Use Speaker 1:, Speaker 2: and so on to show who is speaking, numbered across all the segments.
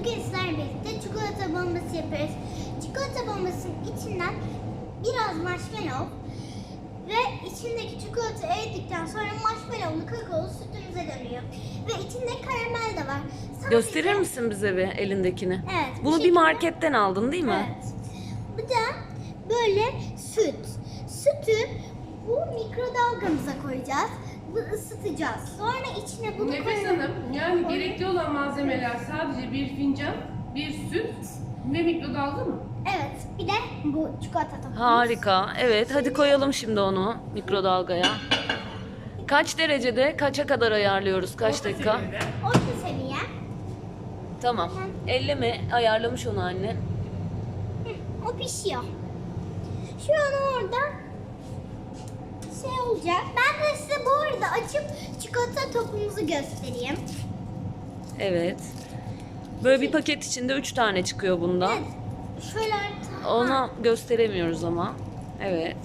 Speaker 1: Bugün sizlerle birlikte çikolata bombası yapıyoruz. Çikolata bombasının içinden biraz marshmallow ve içindeki çikolata eridikten sonra marshmallowlu kakaolu sütümüze dönüyor. Ve içinde karamel de var. Sadece-
Speaker 2: Gösterir misin bize bir elindekini?
Speaker 1: Evet. bu
Speaker 2: Bunu bir
Speaker 1: şekilde-
Speaker 2: marketten aldın değil mi?
Speaker 1: Evet. Bu da böyle süt. Sütü bu mikrodalgamıza koyacağız. Bu ısıtacağız. Sonra içine bunu
Speaker 3: Nefes
Speaker 1: koyacağız.
Speaker 3: Hanım, yani gerekli olan malzemeler sadece bir fincan, bir süt ve mikrodalga mı?
Speaker 1: Evet. Bir de bu çikolata topumuz.
Speaker 2: Harika. Evet hadi koyalım şimdi onu mikrodalgaya. Kaç derecede kaça kadar ayarlıyoruz kaç
Speaker 3: Orta
Speaker 2: dakika?
Speaker 3: seviyede.
Speaker 1: Orta seviye.
Speaker 2: Tamam. Elleme ayarlamış onu anne.
Speaker 1: Hı, O pişiyor. Şu an orada şey olacak. Ben de size bu arada açıp çikolata topumuzu göstereyim.
Speaker 2: Evet. Böyle bir paket içinde 3 tane çıkıyor bunda.
Speaker 1: Evet. Şöyle hatta,
Speaker 2: Onu gösteremiyoruz ama. Evet.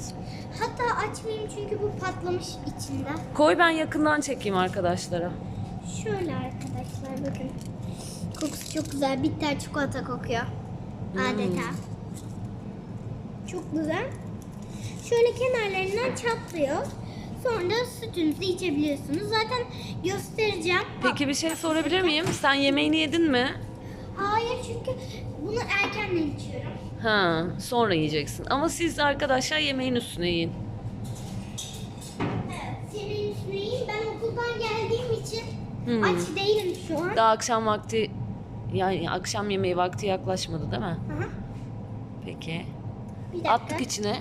Speaker 1: hatta açmayayım çünkü bu patlamış içinde.
Speaker 2: Koy ben yakından çekeyim arkadaşlara.
Speaker 1: Şöyle arkadaşlar bakın. Kokusu çok güzel. Bitter çikolata kokuyor. Adeta. Çok güzel. Şöyle kenarlarından çatlıyor. Sonra da sütünüzü içebiliyorsunuz. Zaten göstereceğim.
Speaker 2: Peki bir şey sorabilir miyim? Sen yemeğini yedin mi?
Speaker 1: Hayır çünkü bunu erkenden içiyorum.
Speaker 2: Ha, sonra yiyeceksin. Ama siz arkadaşlar yemeğin üstüne yiyin.
Speaker 1: Evet. Senin üstüne yiyin. Ben okuldan geldiğim için
Speaker 2: Hmm.
Speaker 1: aç değilim şu an.
Speaker 2: Daha akşam vakti yani akşam yemeği vakti yaklaşmadı değil mi?
Speaker 1: Hı hı.
Speaker 2: Peki.
Speaker 1: Bir dakika.
Speaker 2: Attık içine.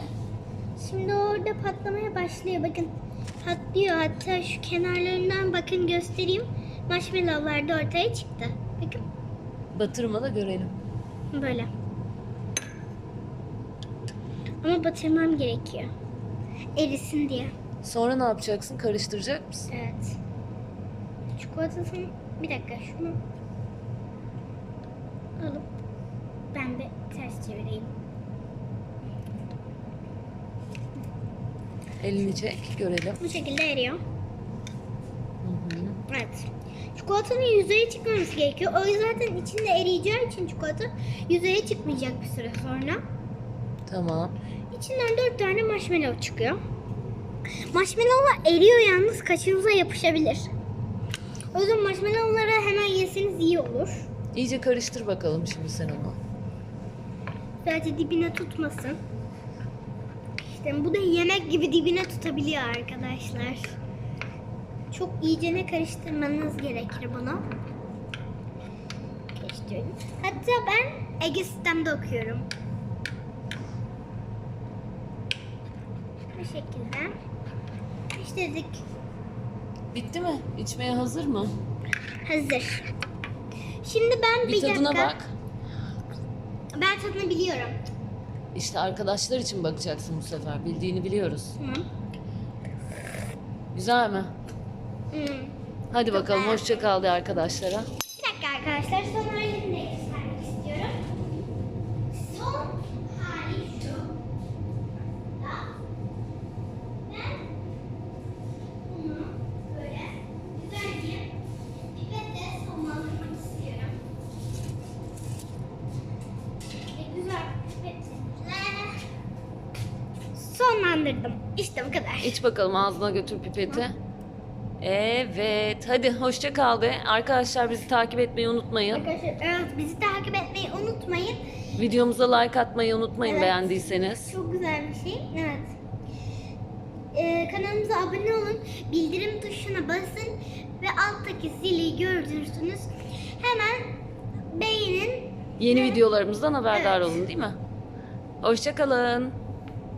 Speaker 1: Şimdi orada patlamaya başlıyor. Bakın patlıyor. Hatta şu kenarlarından bakın göstereyim. Marshmallowlar da ortaya çıktı. Bakın
Speaker 2: Batırma da görelim.
Speaker 1: böyle. Ama batırmam gerekiyor. Erisin diye.
Speaker 2: Sonra ne yapacaksın? Karıştıracak mısın?
Speaker 1: Evet. Çikolatasını bir dakika şunu alıp ben de
Speaker 2: Elini çek, görelim.
Speaker 1: Bu şekilde eriyor.
Speaker 2: Hı hı.
Speaker 1: Evet. Çikolatanın yüzeye çıkmaması gerekiyor. O zaten içinde eriyeceği için çikolata yüzeye çıkmayacak bir süre sonra.
Speaker 2: Tamam.
Speaker 1: İçinden dört tane marshmallow çıkıyor. Marshmallowlar eriyor yalnız kaşınıza yapışabilir. O yüzden marshmallowları hemen yeseniz iyi olur.
Speaker 2: İyice karıştır bakalım şimdi sen onu.
Speaker 1: Sadece dibine tutmasın. İşte bu da yemek gibi dibine tutabiliyor arkadaşlar. Çok iyicene karıştırmanız gerekir bunu. Karıştırıyorum. Hatta ben Ege sistemde okuyorum. Bu şekilde. Karıştırdık.
Speaker 2: Bitti mi? İçmeye hazır mı?
Speaker 1: Hazır. Şimdi ben bir,
Speaker 2: Bir tadına
Speaker 1: dakika.
Speaker 2: bak.
Speaker 1: Ben tadını biliyorum.
Speaker 2: İşte arkadaşlar için bakacaksın bu sefer. Bildiğini biliyoruz.
Speaker 1: Tamam.
Speaker 2: Güzel mi?
Speaker 1: Hmm.
Speaker 2: Hadi bakalım hoşça kal de arkadaşlara.
Speaker 1: Bir dakika arkadaşlar son halini de göstermek istiyorum. Son hali şu. Ben bunu böyle güzelce pipetle sonlandırmak istiyorum. Ve güzel pipetle sonlandırdım. İşte bu kadar.
Speaker 2: İç bakalım ağzına götür pipeti. Evet. Hadi hoşça kal de. Arkadaşlar bizi takip etmeyi unutmayın.
Speaker 1: Arkadaşlar evet bizi takip etmeyi unutmayın.
Speaker 2: Videomuza like atmayı unutmayın
Speaker 1: Evet.
Speaker 2: beğendiyseniz.
Speaker 1: Çok güzel bir şey. Evet. Ee, kanalımıza abone olun. Bildirim tuşuna basın. Ve alttaki zili görürsünüz. Hemen beğenin.
Speaker 2: Yeni videolarımızdan haberdar
Speaker 1: Evet.
Speaker 2: olun değil mi? Hoşça kalın.